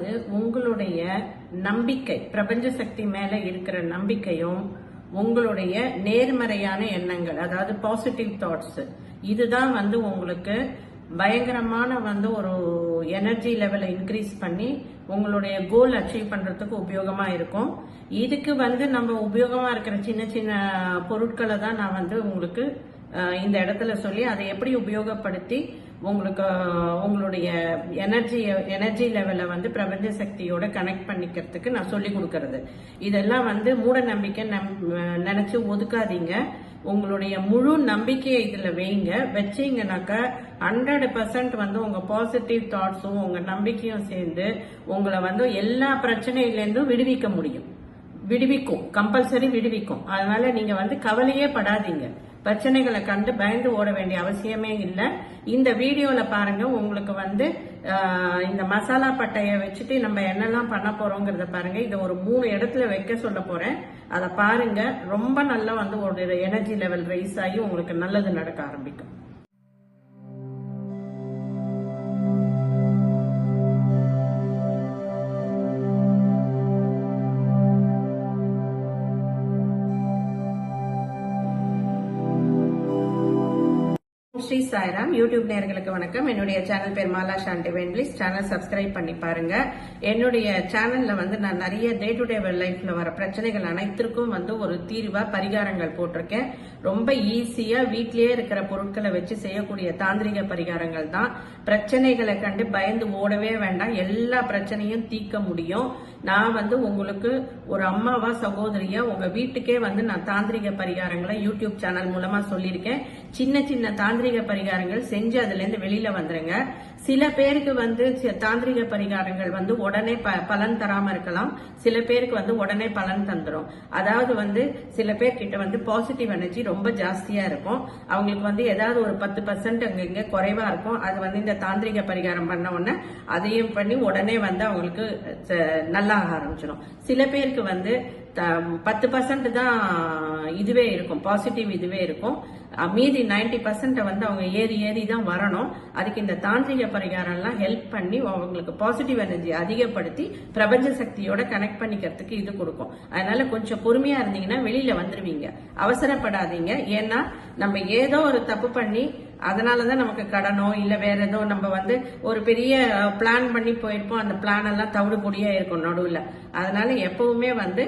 அது உங்களுடைய நம்பிக்கை பிரபஞ்ச சக்தி மேல இருக்கிற நம்பிக்கையும் உங்களுடைய நேர்மறையான எண்ணங்கள் அதாவது பாசிட்டிவ் தாட்ஸ் இதுதான் வந்து உங்களுக்கு பயங்கரமான வந்து ஒரு எனர்ஜி லெவலை இன்க்ரீஸ் பண்ணி உங்களுடைய கோல் அச்சீவ் பண்றதுக்கு உபயோகமா இருக்கும். இதுக்கு வந்து நம்ம உபயோகமா இருக்கிற சின்ன சின்ன பொருட்களை தான் நான் வந்து உங்களுக்கு இந்த இடத்துல சொல்லி அதை எப்படி உபயோகப்படுத்தி உங்களுக்கு உங்களுடைய எனர்ஜி எனர்ஜி லெவலை வந்து பிரபஞ்ச சக்தியோட கனெக்ட் பண்ணிக்கிறதுக்கு நான் சொல்லி கொடுக்கறது. இதெல்லாம் வந்து மூட நம்பிக்கை நம் நினைச்சு ஒதுக்காதீங்க. உங்களுடைய முழு நம்பிக்கையை இதுல வைங்க. வச்சீங்கன்னாக்கா ஹண்ட்ரட் பர்சன்ட் வந்து உங்க பாசிட்டிவ் தாட்ஸும் உங்க நம்பிக்கையும் சேர்ந்து உங்களை வந்து எல்லா பிரச்சனையிலேருந்தும் விடுவிக்க முடியும். விடுவிக்கும். கம்பல்சரி விடுவிக்கும். அதனால நீங்க வந்து கவலையே படாதீங்க. பிரச்சனைகளை கண்டு பயந்து ஓட வேண்டிய அவசியமே இல்லை. இந்த வீடியோவில் பாருங்க உங்களுக்கு வந்து இந்த மசாலா பட்டையை வச்சுட்டு நம்ம என்னெல்லாம் பண்ண போறோங்கிறத பாருங்க. இதை ஒரு மூணு இடத்துல வைக்க சொல்ல போறேன். அதை பாருங்க ரொம்ப நல்லா வந்து ஒரு எனர்ஜி லெவல் ரைஸ் ஆகி உங்களுக்கு நல்லது நடக்க ஆரம்பிக்கும். ஸ்ரீ சாய்ராம். யூடியூப் நேர்களுக்கு வணக்கம். என்னுடைய சேனல் பேர் மாலா ஷாண்டி வென்லிஸ் சேனல் சப்ஸ்கிரைப் பண்ணி பாருங்க. என்னுடைய சேனல்ல வந்து நான் நிறைய டே டு டே லைஃப்ல வர பிரச்சனைகள் அனைத்திற்கும் வந்து ஒரு தீர்வா பரிகாரங்கள் போட்டிருக்கேன். ரொம்ப ஈஸியா வீட்லயே இருக்கிற பொருட்களை வச்சு செய்யக்கூடிய தாந்திரிக பரிகாரங்கள் தான். பிரச்சனைகளை கண்டு பயந்து ஓடவே வேண்டாம். எல்லா பிரச்சனையும் தீர்க்க முடியும். நான் வந்து உங்களுக்கு ஒரு அம்மாவா சகோதரியா உங்க வீட்டுக்கே வந்து நான் தாந்திரிக பரிகாரங்களை யூடியூப் சேனல் மூலமா சொல்லியிருக்கேன். சின்ன சின்ன தாந்திரிக பரிகாரங்கள் செஞ்சு அதுல இருந்து வெளியில வந்துருங்க. சில பேருக்கு வந்து தாந்திரிக பரிகாரங்கள் வந்து உடனே ப- பலன் தராம இருக்கலாம். சில பேருக்கு வந்து உடனே பலன் தந்துடும் அதாவது வந்து சில பேர் கிட்ட வந்து பாசிட்டிவ் எனர்ஜி ரொம்ப ஜாஸ்தியா இருக்கும். அவங்களுக்கு வந்து ஏதாவது ஒரு பத்து பர்சன்ட் அங்க இங்க குறைவா இருக்கும். அது வந்து இந்த தாந்திரிக பரிகாரம் பண்ண உடனே அதையும் பண்ணி உடனே வந்து அவங்களுக்கு நல்லா ஆரம்பிச்சிடும் சில பேருக்கு வந்து த- பத்து பர்சன்ட் தான் இதுவே இருக்கும். பாசிட்டிவ் இதுவே இருக்கும். மீதி நைன்டி பர்சன்ட் வந்து அவங்க ஏறி ஏறி தான் வரணும். அதுக்கு இந்த தாந்திரிக பரிகாரம் எல்லாம் ஹெல்ப் பண்ணி அவங்களுக்கு பாசிட்டிவ் எனர்ஜி அதிகப்படுத்தி பிரபஞ்ச சக்தியோட கனெக்ட் பண்ணிக்கிறதுக்கு இது கொடுக்கும். அதனால கொஞ்சம் பொறுமையா இருந்தீங்கன்னா வெளியில வந்துருவீங்க. அவசரப்படாதீங்க. ஏன்னா நம்ம ஏதோ ஒரு தப்பு பண்ணி அதனாலதான் நமக்கு கடனோ இல்ல வேற ஏதோ நம்ம வந்து ஒரு பெரிய பிளான் பண்ணி போயிருப்போம். அந்த பிளான் எல்லாம் தவிடு பொடியா இருக்கும் நடுவுல. அதனால எப்பவுமே வந்து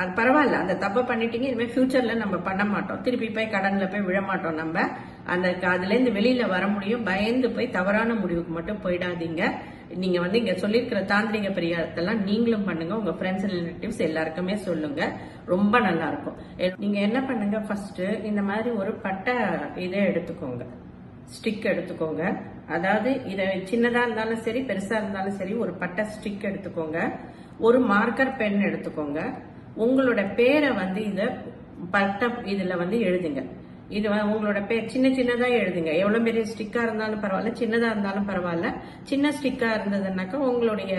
அது பரவாயில்ல. அந்த தப்பை பண்ணிட்டீங்க இனிமேல் ஃபியூச்சர்ல நம்ம பண்ண மாட்டோம். திருப்பி போய் கடன்ல போய் விழ மாட்டோம் நம்ம. அந்த அதுலேருந்து வெளியில வர முடியும். பயந்து போய் தவறான முடிவுக்கு மட்டும் போயிடாதீங்க. நீங்க வந்து இங்க சொல்லியிருக்கிற தாந்திரிக பரிகாரத்தெல்லாம் நீங்களும் பண்ணுங்க. உங்க ஃப்ரெண்ட்ஸ் ரிலேட்டிவ்ஸ் எல்லாருக்குமே சொல்லுங்க. ரொம்ப நல்லா இருக்கும் எ- நீங்க என்ன பண்ணுங்க? ஃபர்ஸ்ட் இந்த மாதிரி ஒரு பட்டை இதை எடுத்துக்கோங்க. ஸ்டிக் எடுத்துக்கோங்க. அதாவது இதை சின்னதா இருந்தாலும் சரி பெருசா இருந்தாலும் சரி ஒரு பட்டை ஸ்டிக் எடுத்துக்கோங்க. ஒரு மார்க்கர் பென் எடுத்துக்கோங்க. உங்களோட பேரை வந்து இத பட்டை இதுல வந்து எழுதுங்க. இது உங்களோட பேர் சின்ன சின்னதாக எழுதுங்க. எவ்வளோ பெரிய ஸ்டிக்காக இருந்தாலும் பரவாயில்ல சின்னதாக இருந்தாலும் பரவாயில்ல. சின்ன ஸ்டிக்காக இருந்ததுன்னாக்கா உங்களுடைய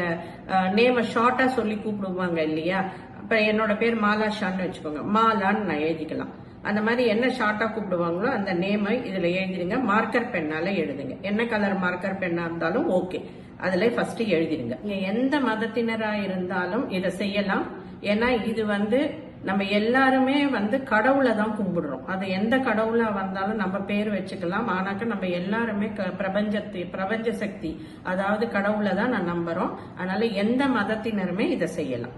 நேமை ஷார்ட்டாக சொல்லி கூப்பிடுவாங்க இல்லையா? இப்போ என்னோட பேர் மாலா ஷான்னு வச்சுக்கோங்க. மாலான்னு நான் எழுதிக்கலாம். அந்த மாதிரி என்ன ஷார்ட்டாக கூப்பிடுவாங்களோ அந்த நேமை இதில் எழுதிடுங்க மார்க்கர் பெண்ணால் எழுதுங்க. என்ன கலர் மார்க்கர் பெண்ணாக இருந்தாலும் ஓகே அதில் ஃபஸ்ட்டு எழுதிடுங்க நீங்கள் எந்த மதத்தினராக இருந்தாலும் இதை செய்யலாம். ஏன்னா இது வந்து நம்ம எல்லாருமே வந்து கடவுளை தான் கும்பிடுறோம். அது எந்த கடவுளா வந்தாலும் நம்ம பேர் வச்சுக்கலாம். ஆனாக்க நம்ம எல்லாருமே க- பிரபஞ்சத்தை பிரபஞ்ச சக்தி அதாவது கடவுளை தான் நான் நம்புறோம். அதனால எந்த மதத்தினருமே இதை செய்யலாம்.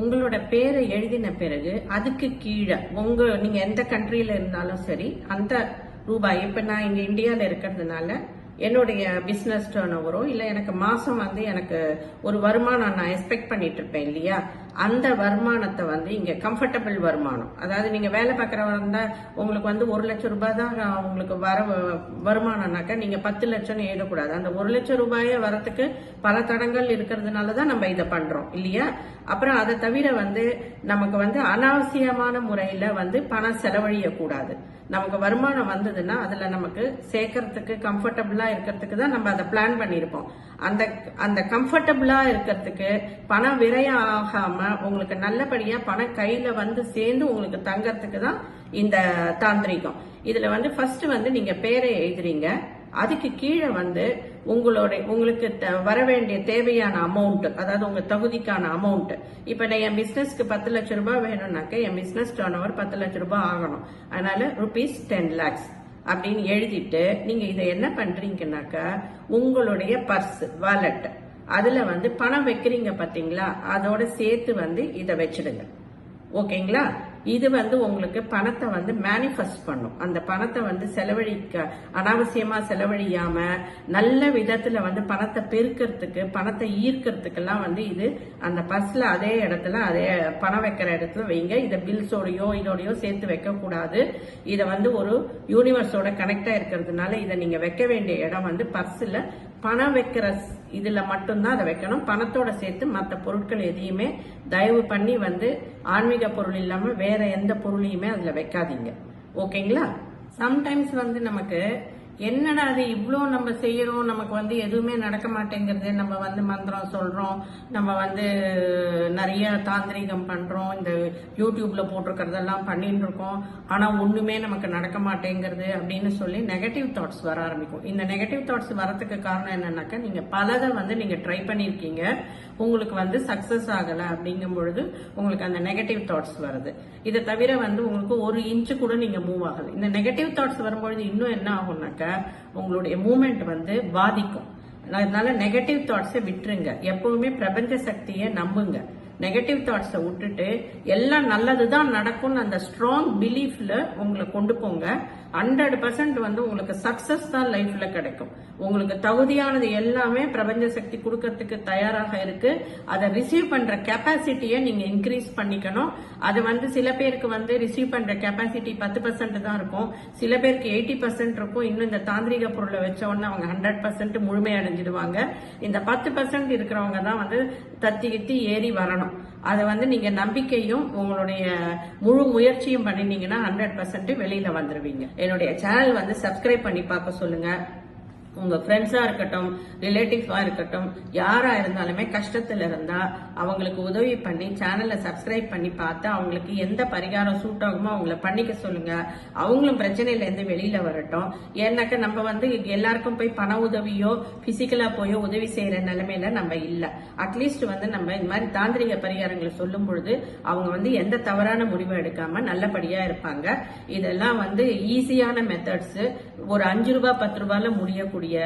உங்களோட பேரை எழுதின பிறகு அதுக்கு கீழே உங்க நீங்க எந்த கண்ட்ரியில இருந்தாலும் சரி அந்த ரூபாய் இப்ப நான் இங்க இந்தியால இருக்கிறதுனால என்னுடைய பிசினஸ் டேர்ன் ஓவரோ இல்லை எனக்கு மாசம் வந்து எனக்கு ஒரு வருமானம் நான் எக்ஸ்பெக்ட் பண்ணிட்டு இருப்பேன் இல்லையா? அந்த வருமானத்தை வந்து இங்க கம்ஃபர்டபுள் வருமானம். அதாவது நீங்க வேலை பார்க்கறவங்க இருந்தா உங்களுக்கு வந்து ஒரு லட்சம் ரூபாய் தான் உங்களுக்கு வர வருமானம்னாக்கா நீங்க பத்து லட்சம்னு எழுதக்கூடாது. அந்த ஒரு லட்சம் ரூபாயே வரத்துக்கு பல தடங்கள் இருக்கிறதுனால தான் நம்ம இதை பண்றோம் இல்லையா? அப்புறம் அதை தவிர வந்து நமக்கு வந்து அனாவசியமான முறையில வந்து பணம் செலவழிய கூடாது நமக்கு வருமானம் வந்ததுன்னா அதுல நமக்கு சேர்க்கறதுக்கு கம்ஃபர்டபுளா இருக்கிறதுக்கு தான் நம்ம அதை பிளான் பண்ணியிருப்போம். அந்த அந்த கம்ஃபர்டபுளா இருக்கிறதுக்கு பணம் விரயம் உங்களுக்கு நல்லபடியா பணம் கையில வந்து சேர்ந்து உங்களுக்கு தங்கறதுக்கு தான் இந்த தாந்திரிகம். இதுல வந்து ஃபர்ஸ்ட் வந்து நீங்க பேரை எழுதுறீங்க. அதுக்கு கீழே வந்து உங்களுடைய உங்களுக்கு த- வர வேண்டிய தேவையான அமௌண்ட் அதாவது உங்க தகுதிக்கான அமௌண்ட் இப்ப நான் என் பிசினஸ்க்கு பத்து லட்சம் ரூபாய் வேணும்னாக்க என் பிசினஸ் டர்ன் ஓவர் பத்து லட்சம் ரூபாய் ஆகணும். அதனால ருபீஸ் டென் லேக்ஸ் அப்படின்னு எழுதிட்டு நீங்க இதை என்ன பண்றீங்கன்னாக்க உங்களுடைய பர்ஸ் வாலெட் அதுல வந்து பணம் வைக்கிறீங்க பாத்தீங்களா? அதோட சேர்த்து வந்து இதை வச்சிடுங்க. ஓகேங்களா? இது வந்து உங்களுக்கு பணத்தை வந்து மேனிஃபெஸ்ட் பண்ணும். அந்த பணத்தை வந்து செலவழிக்க அனாவசியமா செலவழியாம நல்ல விதத்துல வந்து பணத்தை பெருக்கிறதுக்கு பணத்தை ஈர்க்கிறதுக்கெல்லாம் வந்து இது அந்த பர்ஸ்ல அதே இடத்துல அதே பணம் வைக்கிற இடத்துல வைங்க. இதை பில்ஸோடையோ இதோடையோ சேர்த்து வைக்க கூடாது இதை வந்து ஒரு யூனிவர்ஸோட கனெக்டா இருக்கிறதுனால இதை நீங்க வைக்க வேண்டிய இடம் வந்து பர்ஸ்ல பணம் வைக்கிற இதில் இதுல மட்டும்தான் அதை வைக்கணும். பணத்தோட சேர்த்து மற்ற பொருட்கள் எதையுமே தயவு பண்ணி வந்து ஆன்மீக பொருள் இல்லாம வேற எந்த பொருளையுமே அதுல வைக்காதீங்க. ஓகேங்களா? சம்டைம்ஸ் வந்து நமக்கு என்னடா அது இவ்வளோ நம்ம செய்கிறோம் நமக்கு வந்து எதுவுமே நடக்க மாட்டேங்கிறது நம்ம வந்து மந்திரம் சொல்கிறோம் நம்ம வந்து நிறைய தாந்திரிகம் பண்ணுறோம் இந்த யூடியூப்பில் போட்டிருக்கிறதெல்லாம் பண்ணிட்டு இருக்கோம் ஆனால் ஒன்றுமே நமக்கு நடக்க மாட்டேங்கிறது அப்படின்னு சொல்லி நெகட்டிவ் தாட்ஸ் வர ஆரம்பிக்கும். இந்த நெகட்டிவ் தாட்ஸ் வரத்துக்கு காரணம் என்னன்னாக்கா நீங்கள் பலதை வந்து நீங்கள் ட்ரை பண்ணியிருக்கீங்க உங்களுக்கு வந்து சக்ஸஸ் ஆகலை அப்படிங்கும் பொழுது உங்களுக்கு அந்த நெகட்டிவ் தாட்ஸ் வருது. இதை தவிர வந்து உங்களுக்கு ஒரு இன்ச்சு கூட நீங்கள் மூவ் ஆகுது இந்த நெகட்டிவ் தாட்ஸ் வரும்பொழுது இன்னும் என்ன ஆகும்னாக்கா உங்களுடைய மூமெண்ட் வந்து பாதிக்கும். அதனால நெகட்டிவ் தாட்ஸை விட்டுருங்க. எப்பவுமே பிரபஞ்ச சக்தியை நம்புங்க. நெகட்டிவ் தாட்ஸை விட்டுட்டு எல்லாம் நல்லது தான் நடக்கும்னு அந்த ஸ்ட்ராங் பிலீஃப்ல உங்களை கொண்டு போங்க. ஹண்ட்ரட் பர்சன்ட் வந்து உங்களுக்கு சக்சஸ் தான் லைஃப்ல கிடைக்கும். உங்களுக்கு தகுதியானது எல்லாமே பிரபஞ்ச சக்தி கொடுக்கறதுக்கு தயாராக இருக்கு. அதை ரிசீவ் பண்ற கெப்பாசிட்டியை நீங்க இன்க்ரீஸ் பண்ணிக்கணும். அது வந்து சில பேருக்கு வந்து ரிசீவ் பண்ற கெப்பாசிட்டி பத்து பர்சன்ட் தான் இருக்கும். சில பேருக்கு எயிட்டி பர்சன்ட் இருக்கும். இன்னும் இந்த தாந்திரிக பொருளை வச்ச உடனே அவங்க ஹண்ட்ரட் பர்சன்ட் முழுமை அடைஞ்சிடுவாங்க இந்த பத்து பர்சன்ட் இருக்கிறவங்க தான் வந்து தத்தி கித்தி ஏறி வரணும். அதை வந்து நீங்க நம்பிக்கையும் உங்களுடைய முழு முயற்சியும் பண்ணினீங்கன்னா ஹண்ட்ரட் பர்சன்ட் வெளியில வந்துருவீங்க. என்னுடைய சேனல் வந்து சப்ஸ்கிரைப் பண்ணி பார்க்க சொல்லுங்க. உங்க ஃப்ரெண்ட்ஸா இருக்கட்டும் ரிலேட்டிவ்ஸா இருக்கட்டும் யாரா இருந்தாலுமே கஷ்டத்துல இருந்தா அவங்களுக்கு உதவி பண்ணி சேனலை சப்ஸ்கிரைப் பண்ணி பார்த்து அவங்களுக்கு எந்த பரிகாரம் சூட் ஆகுமோ அவங்கள பண்ணிக்க சொல்லுங்க. அவங்களும் பிரச்சனையில இருந்து வெளியில வரட்டும். ஏன்னாக்க நம்ம வந்து எல்லாருக்கும் போய் பண உதவியோ பிசிக்கலா போயோ உதவி செய்யற நிலைமையில நம்ம இல்ல. அட்லீஸ்ட் வந்து நம்ம இந்த மாதிரி தாந்திரிக பரிகாரங்களை சொல்லும் பொழுது அவங்க வந்து எந்த தவறான முடிவும் எடுக்காம நல்லபடியா இருப்பாங்க. இதெல்லாம் வந்து ஈஸியான மெத்தட்ஸ் ஒரு அஞ்சு ரூபாய் பத்து ரூபாயில முடியக்கூடிய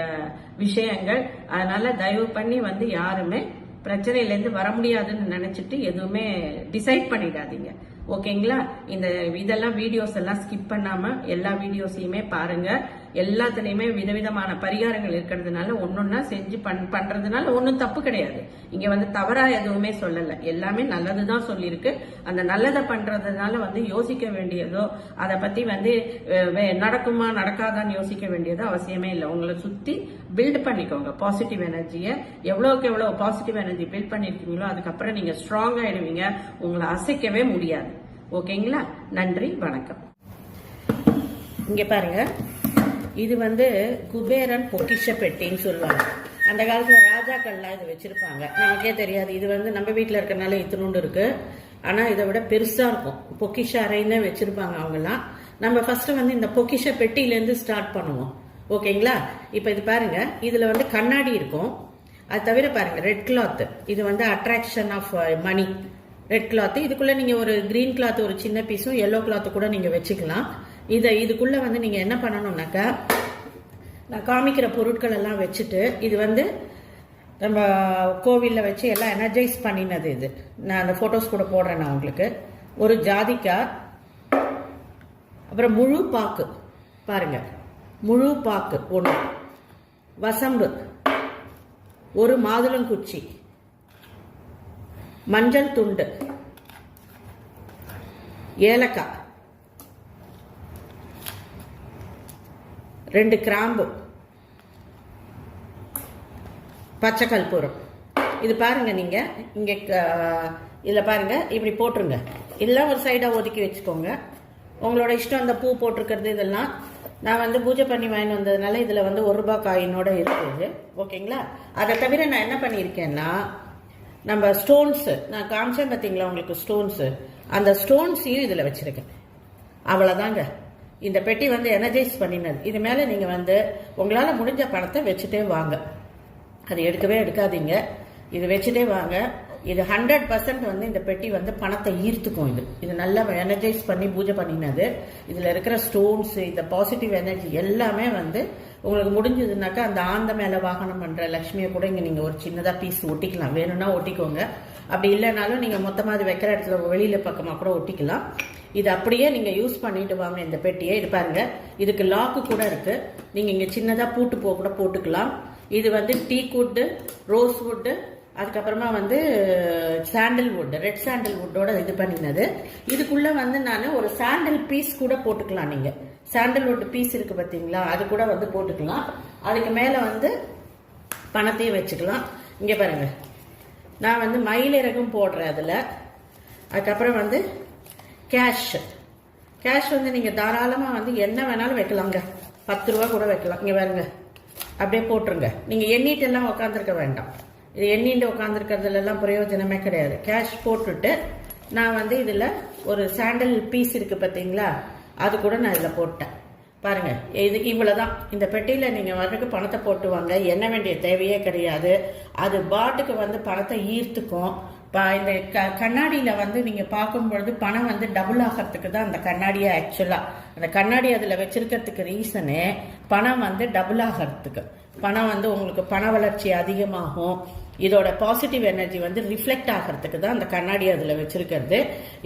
விஷயங்கள். அதனால தயவு பண்ணி வந்து யாருமே பிரச்சனையில இருந்து வர முடியாதுன்னு நினைச்சிட்டு எதுவுமே டிசைட் பண்ணிடாதீங்க. ஓகேங்களா இந்த இதெல்லாம் வீடியோஸ் எல்லாம் ஸ்கிப் பண்ணாம எல்லா வீடியோஸையுமே பாருங்க. எல்லாத்துலயுமே விதவிதமான பரிகாரங்கள் இருக்கிறதுனால ஒன்னொன்னா செஞ்சு பண் பண்றதுனால ஒன்றும் தப்பு கிடையாது. இங்க வந்து தவறா எதுவுமே சொல்லல. எல்லாமே நல்லதுதான் சொல்லியிருக்கு. அந்த நல்லதை பண்றதுனால வந்து யோசிக்க வேண்டியதோ அதை பத்தி வந்து வே- நடக்குமா நடக்காதான்னு யோசிக்க வேண்டியதோ அவசியமே இல்லை. உங்களை சுத்தி பில்ட் பண்ணிக்கோங்க. பாசிட்டிவ் எனர்ஜியை எவ்வளவுக்கு எவ்வளவு பாசிட்டிவ் எனர்ஜி பில்ட் பண்ணிருக்கீங்களோ அதுக்கப்புறம் நீங்க ஸ்ட்ராங் ஆயிடுவீங்க. உங்களை அசைக்கவே முடியாது. ஓகேங்களா? நன்றி வணக்கம். இங்க பாருங்க. இது வந்து குபேரன் பொக்கிஷ பெட்டின்னு சொல்லுவாங்க. அந்த காலத்தில் ராஜாக்கள்லாம் இது வச்சுருப்பாங்க. நமக்கே தெரியாது. இது வந்து நம்ம வீட்டில் இருக்கிறனால இத்தினோண்டு இருக்குது ஆனால் இதை விட பெருசாக இருக்கும். பொக்கிஷ அறைன்னு வச்சுருப்பாங்க அவங்கெல்லாம். நம்ம ஃபஸ்ட்டு வந்து இந்த பொக்கிஷ பெட்டியிலேருந்து ஸ்டார்ட் பண்ணுவோம். ஓகேங்களா? இப்போ இது பாருங்கள் இதில் வந்து கண்ணாடி இருக்கும். அது தவிர பாருங்கள் ரெட் கிளாத்து இது வந்து attraction of money red cloth இதுக்குள்ளே நீங்கள் ஒரு க்ரீன் கிளாத் ஒரு சின்ன பீஸும் எல்லோ கிளாத்து கூட நீங்கள் வச்சுக்கலாம். இதை இதுக்குள்ளே வந்து நீங்கள் என்ன பண்ணணும்னாக்கா நான் காமிக்கிற பொருட்கள் எல்லாம் வச்சுட்டு இது வந்து நம்ம கோவிலில் வச்சு எல்லாம் எனர்ஜைஸ் பண்ணினது இது. நான் அந்த ஃபோட்டோஸ் கூட போடுறேன் நான் உங்களுக்கு. ஒரு ஜாதிக்காய் அப்புறம் முழு பாக்கு. பாருங்கள் முழு பாக்கு ஒன்று வசம்பு. ஒரு மாதுளங்குச்சி. மஞ்சள் துண்டு. ஏலக்காய். ரெண்டு கிராம்பு. பச்சை கற்பூரம் இது பாருங்கள் நீங்கள் இங்கே இதில் பாருங்கள் இப்படி போட்டுருங்க. இதெல்லாம் ஒரு சைடாக ஒதுக்கி வச்சுக்கோங்க. உங்களோட இஷ்டம் அந்த பூ போட்டிருக்கிறது இதெல்லாம். நான் வந்து பூஜை பண்ணி வாங்கி வந்ததுனால இதில் வந்து ஒரு ரூபாய் காயினோட இருக்குது. ஓகேங்களா? அதை தவிர நான் என்ன பண்ணியிருக்கேன்னா நம்ம ஸ்டோன்ஸு நான் காமிச்சேன் பார்த்தீங்களா உங்களுக்கு ஸ்டோன்ஸு அந்த ஸ்டோன்ஸையும் இதில் வச்சுருக்கேன். அவ்வளோதாங்க இந்த பெட்டி வந்து எனர்ஜைஸ் பண்ணினது. இது மேல நீங்க வந்து உங்களால முடிஞ்ச பணத்தை வச்சுட்டே வாங்க. அது எடுக்கவே எடுக்காதீங்க. இது வச்சுட்டே வாங்க. இது ஹண்ட்ரட் பர்சன்ட் வந்து இந்த பெட்டி வந்து பணத்தை ஈர்த்துக்கும் இது. இது நல்லா எனர்ஜைஸ் பண்ணி பூஜை பண்ணினது. இதுல இருக்கிற ஸ்டோன்ஸ் இந்த பாசிட்டிவ் எனர்ஜி எல்லாமே வந்து உங்களுக்கு முடிஞ்சதுனாக்கா அந்த ஆந்த மேல வாகனம் பண்ற லட்சுமியை கூட இங்க நீங்க ஒரு சின்னதா பீஸ் ஒட்டிக்கலாம். வேணும்னா ஒட்டிக்கோங்க. அப்படி இல்லைனாலும் நீங்க மொத்தமா அது வைக்கிற இடத்துல வெளியில பக்கமா கூட ஒட்டிக்கலாம். இது அப்படியே நீங்க யூஸ் பண்ணிட்டு வாங்க இந்த பெட்டியை. இது பாருங்க இதுக்கு லாக்கு கூட இருக்கு. நீங்க இங்க சின்னதா பூட்டு போ கூட போட்டுக்கலாம். இது வந்து டீ குட்டு ரோஸ் வுட்டு அதுக்கப்புறமா வந்து சாண்டில் வுட் ரெட் சாண்டில் வுட்டோட இது பண்ணினது. இதுக்குள்ள வந்து நான் ஒரு சாண்டில் பீஸ் கூட போட்டுக்கலாம் நீங்க. சாண்டில்வுட் பீஸ் இருக்கு பார்த்தீங்களா அது கூட வந்து போட்டுக்கலாம். அதுக்கு மேல வந்து பணத்தையும் வச்சுக்கலாம். இங்க பாருங்க நான் வந்து மயிலிறகும் போடுறேன் அதுல. அதுக்கப்புறம் வந்து கேஷ் கேஷ் வந்து நீங்கள் தாராளமாக வந்து என்ன வேணாலும் வைக்கலாங்க பத்து ரூபா கூட வைக்கலாம். இங்கே பாருங்க. அப்படியே போட்டுருங்க. நீங்கள் எண்ணிட்டு எல்லாம் உட்காந்துருக்க வேண்டாம். இது எண்ணிட்டு உட்காந்துருக்கிறதுல பிரயோஜனமே கிடையாது. கேஷ் போட்டுட்டு நான் வந்து இதில் ஒரு சாண்டல் பீஸ் இருக்குது பார்த்தீங்களா அது கூட நான் இதில் போட்டேன். பாருங்கள் இது இவ்வளோதான் இந்த பெட்டியில் நீங்கள் வர்றதுக்கு பணத்தை போட்டு வாங்க எண்ண வேண்டிய தேவையே கிடையாது. அது பாட்டுக்கு வந்து பணத்தை ஈர்த்துக்கும். இந்த க- கண்ணாடியில் வந்து நீங்கள் பார்க்கும் பொழுது பணம் வந்து டபுள் ஆகிறதுக்கு தான் அந்த கண்ணாடியை ஆக்சுவலாக அந்த கண்ணாடி அதில் வச்சுருக்கிறதுக்கு ரீசனு பணம் வந்து டபுள் ஆகிறதுக்கு. பணம் வந்து உங்களுக்கு பண வளர்ச்சி அதிகமாகும். இதோட பாசிட்டிவ் எனர்ஜி வந்து ரிஃப்ளெக்ட் ஆகிறதுக்கு தான் அந்த கண்ணாடி அதில் வச்சிருக்கிறது.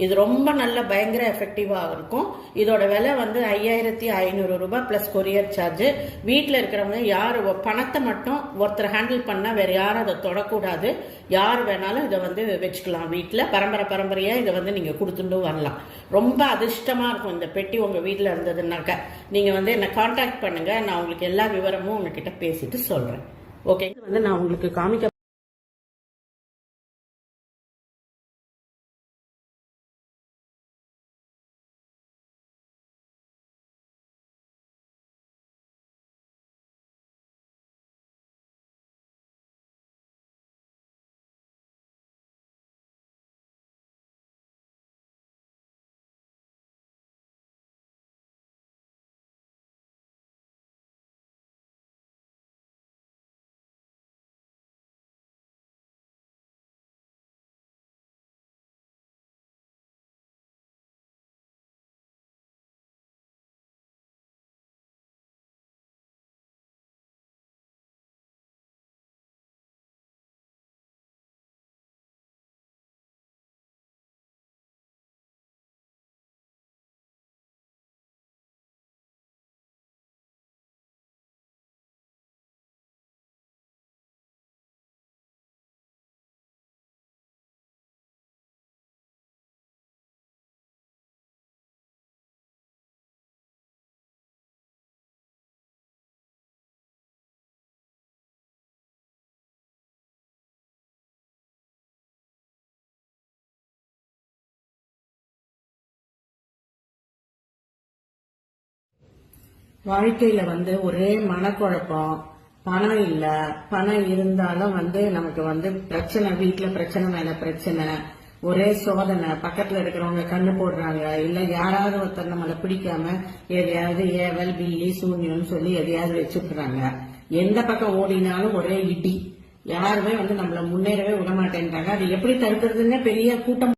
இது ரொம்ப நல்ல பயங்கர எஃபெக்டிவாக இருக்கும். இதோட விலை வந்து ஐயாயிரத்தி ஐநூறு ரூபாய் ப்ளஸ் கொரியர் சார்ஜ் வீட்டில் இருக்கிறவங்க யார் பணத்தை மட்டும் ஒருத்தர் ஹேண்டில் பண்ணால் வேறு யாரும் அதை தொடக்கூடாது. யார் வேணாலும் இதை வந்து வச்சுக்கலாம். வீட்டில் பரம்பரை பரம்பரையாக இதை வந்து நீங்கள் கொடுத்துட்டு வரலாம். ரொம்ப அதிர்ஷ்டமாக இருக்கும் இந்த பெட்டி உங்கள் வீட்டில் இருந்ததுனாக்க நீங்கள் வந்து என்னை காண்டாக்ட் பண்ணுங்கள் நான் உங்களுக்கு எல்லா விவரமும் உங்ககிட்ட பேசிட்டு சொல்கிறேன் ஓகே வந்து நான் உங்களுக்கு காமிக்க வாழ்க்கையில வந்து ஒரே மனக்குழப்பம். பணம் இல்ல. பணம் இருந்தாலும் வந்து நமக்கு வந்து பிரச்சனை வீட்டுல பிரச்சனை மேல பிரச்சனை. ஒரே சோதனை. பக்கத்துல இருக்கிறவங்க கண்ணு போடுறாங்க. இல்ல யாராவது ஒருத்தர் நம்மளை பிடிக்காம எதையாவது ஏவல் பில்லி சூன்யம்னு சொல்லி எதையாவது வச்சுக்கிறாங்க. எந்த பக்கம் ஓடினாலும் ஒரே இடி. யாருமே வந்து நம்மள முன்னேறவே விட மாட்டேன்றாங்க அது எப்படி தடுக்கிறதுன்னு பெரிய கூட்டம்